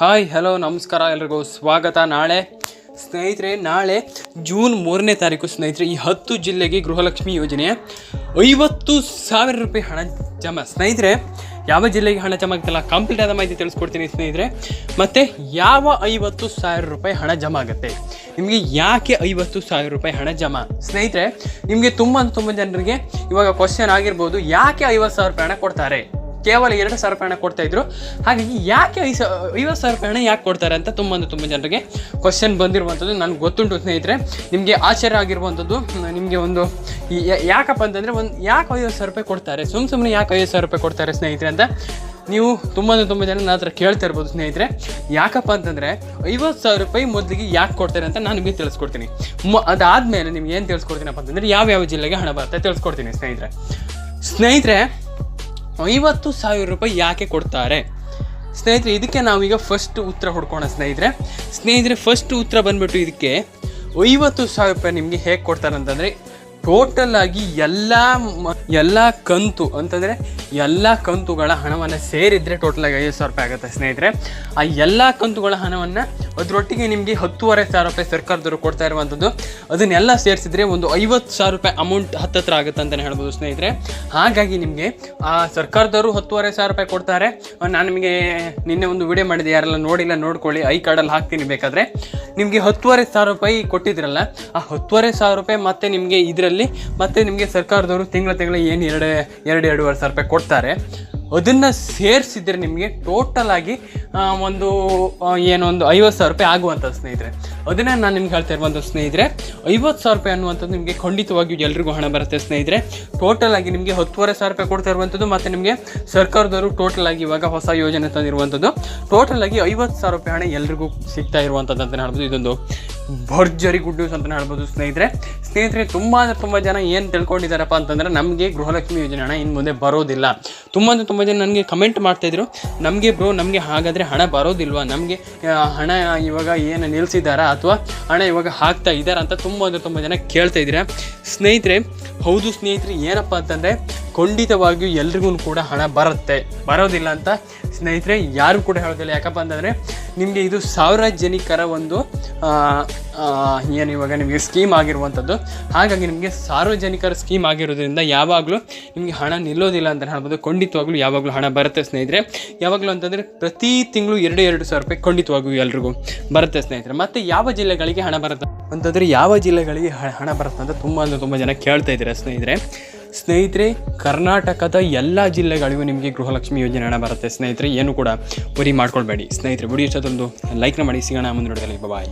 Hi hello ನಮಸ್ಕಾರ ಎಲ್ರಿಗೂ. ಸ್ವಾಗತ ನಾಳೆ. ಸ್ನೇಹಿತರೆ, ನಾಳೆ ಜೂನ್ ಮೂರನೇ ತಾರೀಕು ಸ್ನೇಹಿತರೆ, ಈ ಹತ್ತು ಜಿಲ್ಲೆಗೆ ಗೃಹಲಕ್ಷ್ಮಿ ಯೋಜನೆ. ಐವತ್ತು ಸಾವಿರ ರೂಪಾಯಿ ಹಣ ಜಮಾ ಸ್ನೇಹಿತರೆ, ಯಾವ ಜಿಲ್ಲೆಗೆ ಹಣ ಜಮಾ ಆಗುತ್ತಲ್ಲ ಕಂಪ್ಲೀಟ್ ಆದ ಮಾಹಿತಿ ತಿಳಿಸ್ಕೊಡ್ತೀನಿ ಸ್ನೇಹಿತರೆ. ಮತ್ತು ಯಾವ ಐವತ್ತು ಸಾವಿರ ರೂಪಾಯಿ ಹಣ ಜಮಾ ಆಗುತ್ತೆ? ನಿಮಗೆ ಯಾಕೆ ಐವತ್ತು ಸಾವಿರ ರೂಪಾಯಿ ಹಣ ಜಮಾ ಸ್ನೇಹಿತರೆ, ನಿಮಗೆ ತುಂಬ ತುಂಬ ಜನರಿಗೆ ಇವಾಗ ಕ್ವಶನ್ ಆಗಿರ್ಬೋದು, ಯಾಕೆ ಐವತ್ತು ಸಾವಿರ ರೂಪಾಯಿ ಹಣ ಕೊಡ್ತಾರೆ? ಕೇವಲ ಎರಡು ಸಾವಿರ ರೂಪಾಯಿ ಹಣ ಕೊಡ್ತಾ ಇದ್ರು. ಹಾಗಾಗಿ ಯಾಕೆ ಐದು ಐವತ್ತು ಸಾವಿರ ರೂಪಾಯಿ ಹಣ ಯಾಕೆ ಕೊಡ್ತಾರೆ ಅಂತ ತುಂಬ ಅಂದ್ರೆ ತುಂಬ ಜನರಿಗೆ ಕ್ವಶನ್ ಬಂದಿರುವಂಥದ್ದು. ನನಗೆ ಗೊತ್ತುಂಟು ಸ್ನೇಹಿತರೆ, ನಿಮಗೆ ಆಶ್ಚರ್ಯ ಆಗಿರುವಂಥದ್ದು. ನಿಮಗೆ ಒಂದು ಯಾಕಪ್ಪ ಅಂತಂದರೆ ಒಂದು ಯಾಕೆ ಐವತ್ತು ಸಾವಿರ ರೂಪಾಯಿ ಕೊಡ್ತಾರೆ? ಸುಮ್ ಸುಮ್ಮನೆ ಯಾಕೆ ಐವತ್ತು ಸಾವಿರ ರೂಪಾಯಿ ಕೊಡ್ತಾರೆ ಸ್ನೇಹಿತರೆ ಅಂತ ನೀವು ತುಂಬ ಅಂದರೆ ತುಂಬ ಜನ ನನ್ನ ಹತ್ರ ಕೇಳ್ತಾ ಇರ್ಬೋದು ಸ್ನೇಹಿತರೆ. ಯಾಕಪ್ಪ ಅಂತಂದರೆ ಐವತ್ತು ಸಾವಿರ ರೂಪಾಯಿ ಮೊದಲಿಗೆ ಯಾಕೆ ಕೊಡ್ತಾರೆ ಅಂತ ನಾನು ನಿಮಗೆ ತಿಳಿಸ್ಕೊಡ್ತೀನಿ. ಮ, ಅದಾದಮೇಲೆ ನಿಮ್ಗೆ ಏನು ತಿಳಿಸ್ಕೊಡ್ತೀನಪ್ಪ ಅಂತಂದರೆ ಯಾವ್ಯಾವ ಜಿಲ್ಲೆಗೆ ಹಣ ಬರುತ್ತೆ ತಿಳಿಸ್ಕೊಡ್ತೀನಿ ಸ್ನೇಹಿತರೆ. ಸ್ನೇಹಿತರೆ ಐವತ್ತು ಸಾವಿರ ರೂಪಾಯಿ ಯಾಕೆ ಕೊಡ್ತಾರೆ? ಸ್ನೇಹಿತರೆ, ಇದಕ್ಕೆ ನಾವೀಗ ಫಸ್ಟ್ ಉತ್ತರ ಹುಡ್ಕೋಣ ಸ್ನೇಹಿತರೆ. ಸ್ನೇಹಿತರೆ ಫಸ್ಟ್ ಉತ್ತರ ಬಂದ್ಬಿಟ್ಟು ಇದಕ್ಕೆ ಐವತ್ತು ಸಾವಿರ ರೂಪಾಯಿ ನಿಮಗೆ ಹೇಗೆ ಕೊಡ್ತಾರೆ ಅಂತಂದರೆ ಟೋಟಲ್ ಆಗಿ ಎಲ್ಲ ಎಲ್ಲ ಕಂತು, ಅಂತಂದರೆ ಎಲ್ಲ ಕಂತುಗಳ ಹಣವನ್ನು ಸೇರಿದರೆ ಟೋಟಲ್ ಆಗಿ ಐದು ಸಾವಿರ ರೂಪಾಯಿ ಆಗುತ್ತೆ ಸ್ನೇಹಿತರೆ. ಆ ಎಲ್ಲ ಕಂತುಗಳ ಹಣವನ್ನು ಅದರೊಟ್ಟಿಗೆ ನಿಮಗೆ ಹತ್ತುವರೆ ಸಾವಿರ ರೂಪಾಯಿ ಸರ್ಕಾರದವರು ಕೊಡ್ತಾ ಇರುವಂಥದ್ದು ಅದನ್ನೆಲ್ಲ ಸೇರಿಸಿದ್ರೆ ಒಂದು ಐವತ್ತು ಸಾವಿರ ರೂಪಾಯಿ ಅಮೌಂಟ್ ಹತ್ತತ್ರ ಆಗುತ್ತೆ ಅಂತಲೇ ಹೇಳ್ಬೋದು ಸ್ನೇಹಿತರೆ. ಹಾಗಾಗಿ ನಿಮಗೆ ಆ ಸರ್ಕಾರದವರು ಹತ್ತುವರೆ ಸಾವಿರ ರೂಪಾಯಿ ಕೊಡ್ತಾರೆ. ನಾನು ನಿಮಗೆ ನಿನ್ನೆ ಒಂದು ವಿಡಿಯೋ ಮಾಡಿದೆ, ಯಾರೆಲ್ಲ ನೋಡಿಲ್ಲ ನೋಡ್ಕೊಳ್ಳಿ, ಐ ಕಾರ್ಡಲ್ಲಿ ಹಾಕ್ತೀನಿ ಬೇಕಾದರೆ. ನಿಮಗೆ ಹತ್ತುವರೆ ಸಾವಿರ ರೂಪಾಯಿ ಕೊಟ್ಟಿದ್ರಲ್ಲ, ಆ ಹತ್ತುವರೆ ಸಾವಿರ ರೂಪಾಯಿ ಮತ್ತೆ ನಿಮಗೆ ಇದರಲ್ಲಿ, ಮತ್ತೆ ನಿಮಗೆ ಸರ್ಕಾರದವರು ತಿಂಗಳ ತಿಂಗಳ ಏನು ಎರಡು ಎರಡು, ಎರಡೂವರೆ ಸಾವಿರ ರೂಪಾಯಿ ಕೊಡ್ತಾರೆ. ಅದನ್ನು ಸೇರಿಸಿದ್ರೆ ನಿಮಗೆ ಟೋಟಲ್ ಆಗಿ ಒಂದು ಏನೊಂದು ಏನೋ, ಒಂದು ಐವತ್ತು ಸಾವಿರ ರೂಪಾಯಿ ಆಗುವಂಥ ಸ್ನೇಹಿತರೆ. ಅದನ್ನು ನಾನು ನಿಮ್ಗೆ ಹೇಳ್ತಾ ಇರುವಂಥ ಸ್ನೇಹಿತರೆ, ಐವತ್ತು ಸಾವಿರ ರೂಪಾಯಿ ಅನ್ನುವಂಥದ್ದು ನಿಮಗೆ ಖಂಡಿತವಾಗಿಯೂ ಎಲ್ರಿಗೂ ಹಣ ಬರುತ್ತೆ ಸ್ನೇಹಿತರೆ. ಟೋಟಲ್ ಆಗಿ ನಿಮಗೆ ಹತ್ತುವರೆ ಸಾವಿರ ರೂಪಾಯಿ ಕೊಡ್ತಾ ಇರುವಂಥದ್ದು ಮತ್ತು ನಿಮಗೆ ಸರ್ಕಾರದವರು ಟೋಟಲ್ ಆಗಿ ಇವಾಗ ಹೊಸ ಯೋಜನೆ ತಂದಿರುವಂಥದ್ದು. ಟೋಟಲ್ ಆಗಿ ಐವತ್ತು ಸಾವಿರ ರೂಪಾಯಿ ಹಣ ಎಲ್ರಿಗೂ ಸಿಗ್ತಾ ಇರುವಂಥದ್ದು ಅಂತ ಹೇಳ್ಬೋದು. ಇದೊಂದು ಭರ್ಜರಿ ಗುಡ್ ನ್ಯೂಸ್ ಅಂತ ಹೇಳ್ಬೋದು ಸ್ನೇಹಿತರೆ. ಸ್ನೇಹಿತರೆ, ತುಂಬ ಅಂದರೆ ತುಂಬ ಜನ ಏನು ತಿಳ್ಕೊಂಡಿದ್ದಾರಪ್ಪ ಅಂತಂದರೆ ನಮಗೆ ಗೃಹಲಕ್ಷ್ಮಿ ಯೋಜನೆ ಹಣ ಇನ್ನು ಮುಂದೆ ಬರೋದಿಲ್ಲ. ತುಂಬ ಅಂದರೆ ತುಂಬ ಜನ ನನಗೆ ಕಮೆಂಟ್ ಮಾಡ್ತಾಯಿದ್ರು ನಮಗೆ ಬ್ರೋ ನಮಗೆ ಹಾಗಾದರೆ ಹಣ ಬರೋದಿಲ್ವ? ನಮಗೆ ಹಣ ಇವಾಗ ಏನು ನಿಲ್ಲಿಸಿದ್ದಾರಾ ಅಥವಾ ಹಣ ಇವಾಗ ಹಾಕ್ತಾ ಇದ್ದಾರಾ ಅಂತ ತುಂಬ ಅಂದರೆ ತುಂಬ ಜನ ಕೇಳ್ತಾ ಸ್ನೇಹಿತರೆ, ಹೌದು ಸ್ನೇಹಿತರೆ, ಏನಪ್ಪ ಅಂತಂದರೆ ಖಂಡಿತವಾಗಿಯೂ ಎಲ್ರಿಗೂ ಕೂಡ ಹಣ ಬರುತ್ತೆ. ಬರೋದಿಲ್ಲ ಅಂತ ಸ್ನೇಹಿತರೆ ಯಾರು ಕೂಡ ಹೇಳೋದಿಲ್ಲ. ಯಾಕಪ್ಪ ಅಂತಂದರೆ ನಿಮಗೆ ಇದು ಸಾರ್ವಜನಿಕರ ಒಂದು ಆ, ಆ, ಏನು ಇವಾಗ ನಿಮಗೆ ಸ್ಕೀಮ್ ಆಗಿರುವಂಥದ್ದು. ಹಾಗಾಗಿ ನಿಮಗೆ ಸಾರ್ವಜನಿಕರ ಸ್ಕೀಮ್ ಆಗಿರೋದ್ರಿಂದ ಯಾವಾಗಲೂ ನಿಮಗೆ ಹಣ ನಿಲ್ಲೋದಿಲ್ಲ ಅಂತ ಹೇಳ್ಬೋದು. ಖಂಡಿತವಾಗ್ಲೂ ಯಾವಾಗಲೂ ಹಣ ಬರುತ್ತೆ ಸ್ನೇಹಿತರೆ. ಯಾವಾಗಲೂ ಅಂತಂದರೆ ಪ್ರತಿ ತಿಂಗಳು ಎರಡು ಎರಡು ಸಾವಿರ ರೂಪಾಯಿ ಖಂಡಿತವಾಗಿಯೂ ಎಲ್ರಿಗೂ ಬರುತ್ತೆ ಸ್ನೇಹಿತರೆ. ಮತ್ತು ಯಾವ ಜಿಲ್ಲೆಗಳಿಗೆ ಹಣ ಬರುತ್ತೆ? ಅಂತಂದರೆ ಯಾವ ಜಿಲ್ಲೆಗಳಿಗೆ ಹಣ ಬರುತ್ತೆ ಅಂತ ತುಂಬ ಅಂದರೆ ತುಂಬ ಜನ ಕೇಳ್ತಾ ಇದ್ದಾರೆ ಸ್ನೇಹಿತರೆ. ಸ್ನೇಹಿತರೆ, ಕರ್ನಾಟಕದ ಎಲ್ಲ ಜಿಲ್ಲೆಗಳಿಗೂ ನಿಮಗೆ ಗೃಹಲಕ್ಷ್ಮಿ ಯೋಜನೆ ಹಣ ಬರುತ್ತೆ. ಸ್ನೇಹಿತರೆ, ಏನು ಕೂಡ ವರಿ ಮಾಡ್ಕೊಳ್ಬೇಡಿ. ಸ್ನೇಹಿತರೆ, ವಿಡಿಯೋ ಒಂದು ಲೈಕ್ನ ಮಾಡಿ. ಸಿಗೋಣ ಮುಂದೆ ನೋಡಿದಲ್ಲಿ ಬಾಯ್